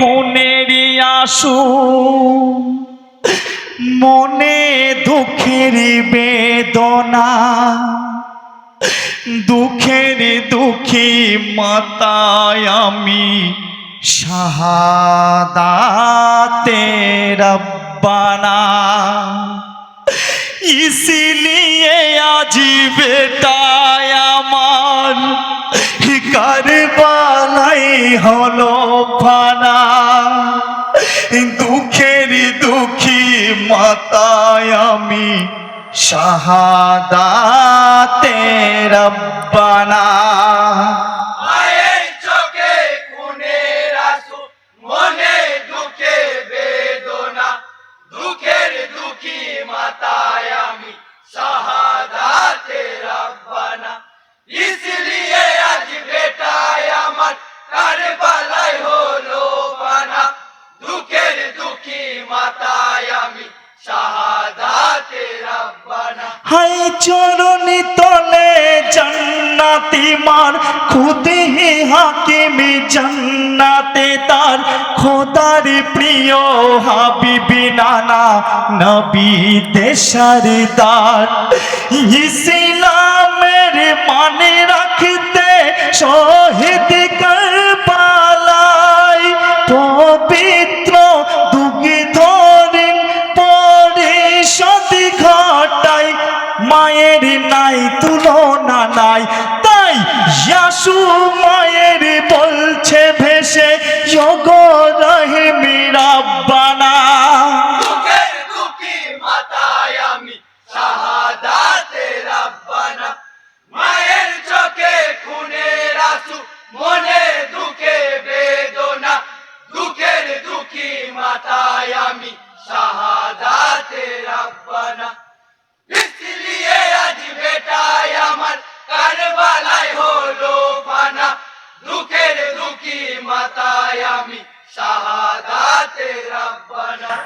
খুনেরই আসু। মনে দুঃখের বেদনা দুঃখের দুঃখী মাতায় আমি শাহাদাতে রব্বানা। ইসিলিয়ে আজ বেটায় হলো ফানা। দুঃখের দুঃখী মাতায় আমি শাহাদাতে রব্বানা চরণি তলে জান্নাতি মার খুদে হাকিমি জান্নাতে তার খোদার প্রিয় হাবিবি নানা নবী দেশারদার ইসলামের ইয়াসু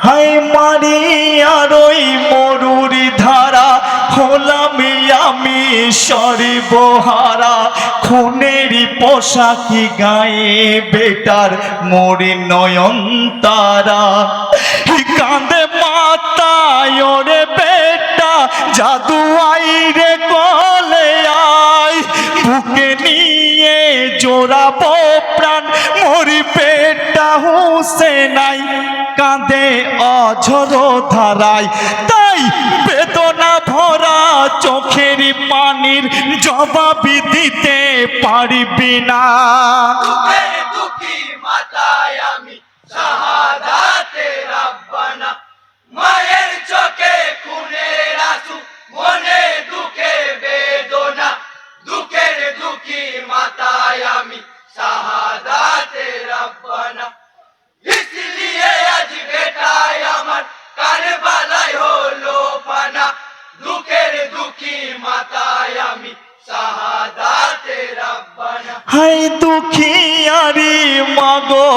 হাই মারিয়ার ওই মরুরি ধারা, হলাম আমি সর্বহারা। খুনেরই পোশাকি গায়ে বেটার, মোরে নয়ন তারা। কাঁদে মাতায় ওরে বেটা, জাদু আইরে কলে আয়। বুকে নিয়ে মরি পেটা হুসেনাই কাঁদে অঝর ধারায়। তাই বেদনা ভরা চোখের পানির জবাবি দিতে পারবি না। মায়ের চোখে খুনের আসু মনে দুঃখে বেদনা দুঃখের দুঃখী মাতায় আমি শাহাদাতে রাব্বানা ইসলিয়ে আজ বেটায় আমার কারবালায় হলো ফানা দুঃখের দুঃখী মাতায় হাই দুখিয়ারি মাগো,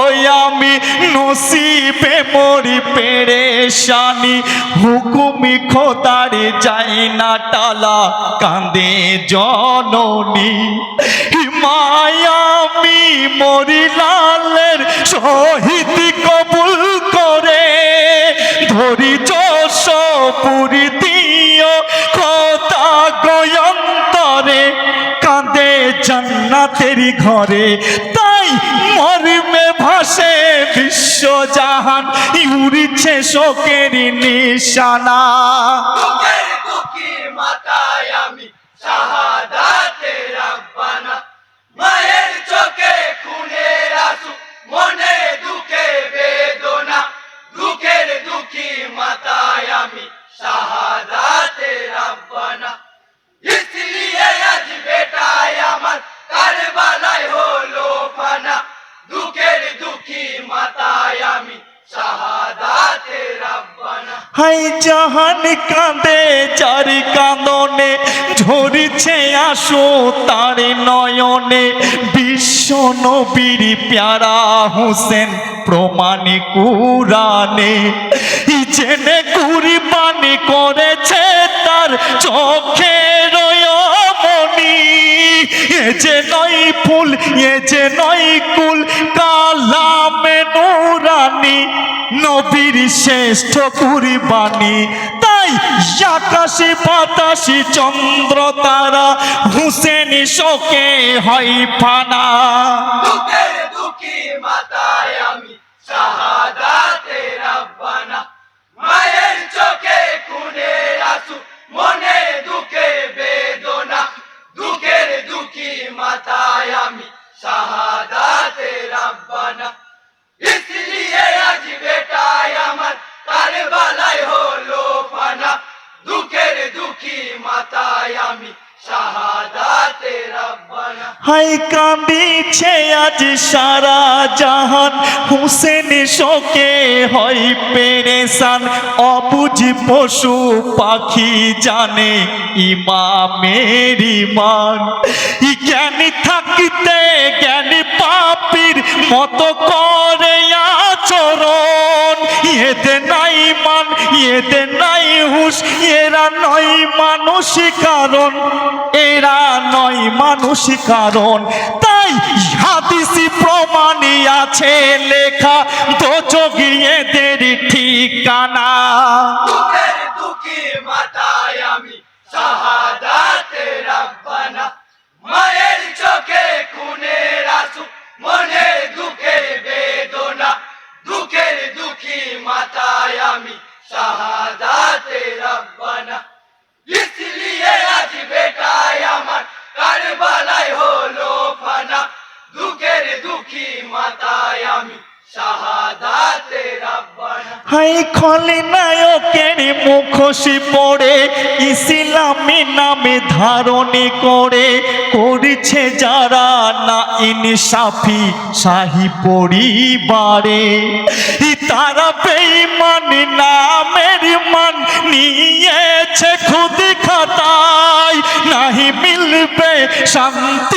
আমি নসিবে মরি পেরেশানি। হুকুমি খোদারে যাই না টালা কান্দে জননী। মায়ামি মরি লালের শহীদ কবুল করে। ধরি যশ পুরি জান্নাতের ঘরে তাই মর্মে ভাসে বিশ্বজাহান উড়িছে শোকের নিশানা। মাতায় আমি মায়ের চোখে খুনের আসু মনে দুঃখে বেদনা দুঃখের দুঃখী মাতায় আমি শাহাদাতে রাব্বানা ইসলিয়ে আজ বেটায় আমার কারবালায় হলো ফানা দুঃখের দুঃখী মাতায় আমি শাহাদাতে রাব্বানা হাই জাহান কাঁদে চার কান্দনে ঝরিছে আসো তার নয়নে বিশ্ব নবীর প্যারা হোসেন প্রমাণে কুরানে জেনে কুরবানি করেছে তার চোখের মনি এ যে নয় ফুল, এ যে নয় কুল, কালামে নূর আমি নবীর শ্রেষ্ঠ কুরবানি তাই আকাশে বাতাসে চন্দ্র তারা, হুসেন শোকে হয় ফানা। মায়ের চোখে খুনের হাই কাঁদিছে আজ সারা জাহান। হুসেন শোকে হয় পেরেসান অবুঝ পশু পাখি জানে ইমামের ইমান। জ্ঞানী থাকতে জ্ঞানী পাপির মতো করে এতে নাই মান এতে নাই হুশ, এরা নয় মানুষ কারণ, এরা নয় মানুষ কারণ। তাই হাদিসি প্রমাণে আছে, লেখা তো এদের ঠিকানা। মায়ের চোখে খুনের আসু দুঃখে হাই খলে নায়কের মুখোশি পড়ে, ইসলামী নামে ধারণে করে, করছে যারা না ইনসাফি শাহী পরিবারে। তারা বেঈমান নামের মান নিয়েছে খুদ খাতায়, নাহি মিলবে শান্তির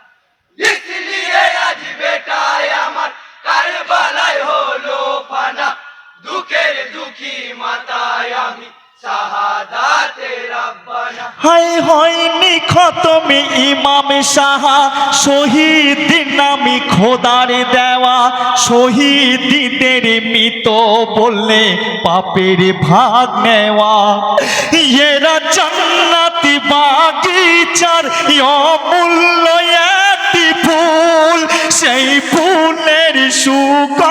আমি হাই হয়নি খতমে ইমাম সাহা শহীদ নামি খোদার দেওয়া। শহীদদের মৃত বললে পাপের ভাগ নেওয়া। এরা জান্নাতি বাগিচার অমূল্য একটি ফুল, সেই ফুলের সুগন্ধে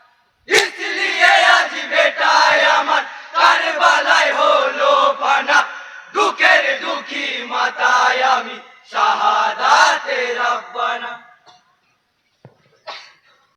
বেটায় আমার কারবালায় হলো পানা। দুঃখের দুঃখী মাতায় আমি শাহাদাতে রাব্বানা